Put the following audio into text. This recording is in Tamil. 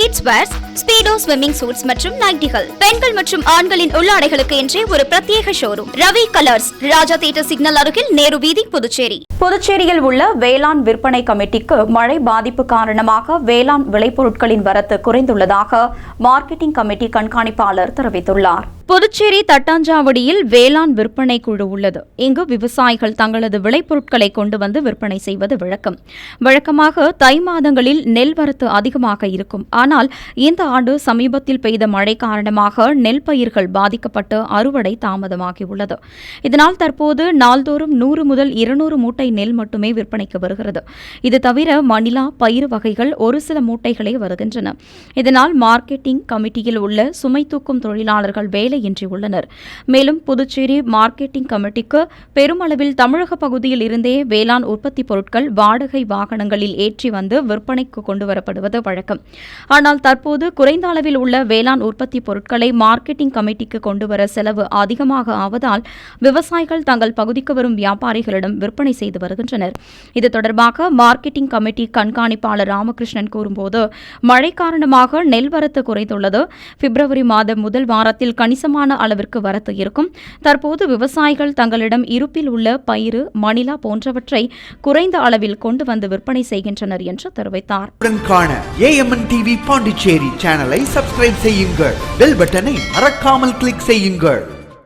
kids wears Speedo swimming suits மற்றும் நைட்டிகள் பெண்கள் மற்றும் ஆண்களின் உள்ளாடைகளுக்கு என்றே ஒரு பிரத்யேக showroom Ravi colours Raja theatre signal அருகில் நேரு வீதி புதுச்சேரி. புதுச்சேரியில் உள்ள வேளாண் விற்பனை கமிட்டிக்கு மழை பாதிப்பு காரணமாக வேளாண் விளைபொருட்களின் வரத்து குறைந்துள்ளதாக மார்க்கெட்டிங் கமிட்டி கண்காணிப்பாளர் தெரிவித்துள்ளார். புதுச்சேரி தட்டாஞ்சாவடியில் வேளாண் விற்பனை குழு உள்ளது. இங்கு விவசாயிகள் தங்களது விளைபொருட்களை கொண்டு வந்து விற்பனை செய்வது வழக்கம். வழக்கமாக தை மாதங்களில் நெல் வரத்து அதிகமாக இருக்கும். ஆனால் இந்த ஆண்டு சமீபத்தில் பெய்த மழை காரணமாக நெல் பயிர்கள் பாதிக்கப்பட்டு அறுவடை தாமதமாகியுள்ளது. இதனால் தற்போது நாள்தோறும் நூறு முதல் இருநூறு மூட்டை நெல் மட்டுமே விற்பனைக்கு வருகிறது. இது தவிர மணிலா பயிறு வகைகள் ஒரு சில மூட்டைகளே வருகின்றன. இதனால் மார்க்கெட்டிங் கமிட்டியில் உள்ள சுமை தூக்கும் தொழிலாளர்கள் வேலையின்றி உள்ளனர். மேலும் புதுச்சேரி மார்க்கெட்டிங் கமிட்டிக்கு பெருமளவில் தமிழக பகுதியில் இருந்தே வேளாண் உற்பத்தி பொருட்கள் வாடகை வாகனங்களில் ஏற்றி வந்து விற்பனைக்கு கொண்டுவரப்படுவது வழக்கம். ஆனால் தற்போது குறைந்த அளவில் உள்ள வேளாண் உற்பத்தி பொருட்களை மார்க்கெட்டிங் கமிட்டிக்கு கொண்டுவர செலவு அதிகமாக ஆவதால் விவசாயிகள் தங்கள் பகுதிக்கு வரும் வியாபாரிகளிடம் விற்பனை செய்து வருகின்றனர். இது தொடர்பாக மார்க்கெட்டிங் கமிட்டி கண்காணிப்பாளர் ராமகிருஷ்ணன் கூறும்போது மழை காரணமாக நெல் வரத்து குறைந்துள்ளது. பிப்ரவரி மாதம் முதல் வாரத்தில் கணிசமான அளவிற்கு வரத்து இருக்கும். தற்போது விவசாயிகள் தங்களிடம் இருப்பில் உள்ள பயிறு மணிலா போன்றவற்றை குறைந்த அளவில் கொண்டு வந்து விற்பனை செய்கின்றனர் என்று தெரிவித்தார். பாண்டிச்சேரி சேனலை சப்ஸ்கிரைப் செய்யுங்கள். பெல் பட்டனை மறக்காமல் கிளிக் செய்யுங்கள்.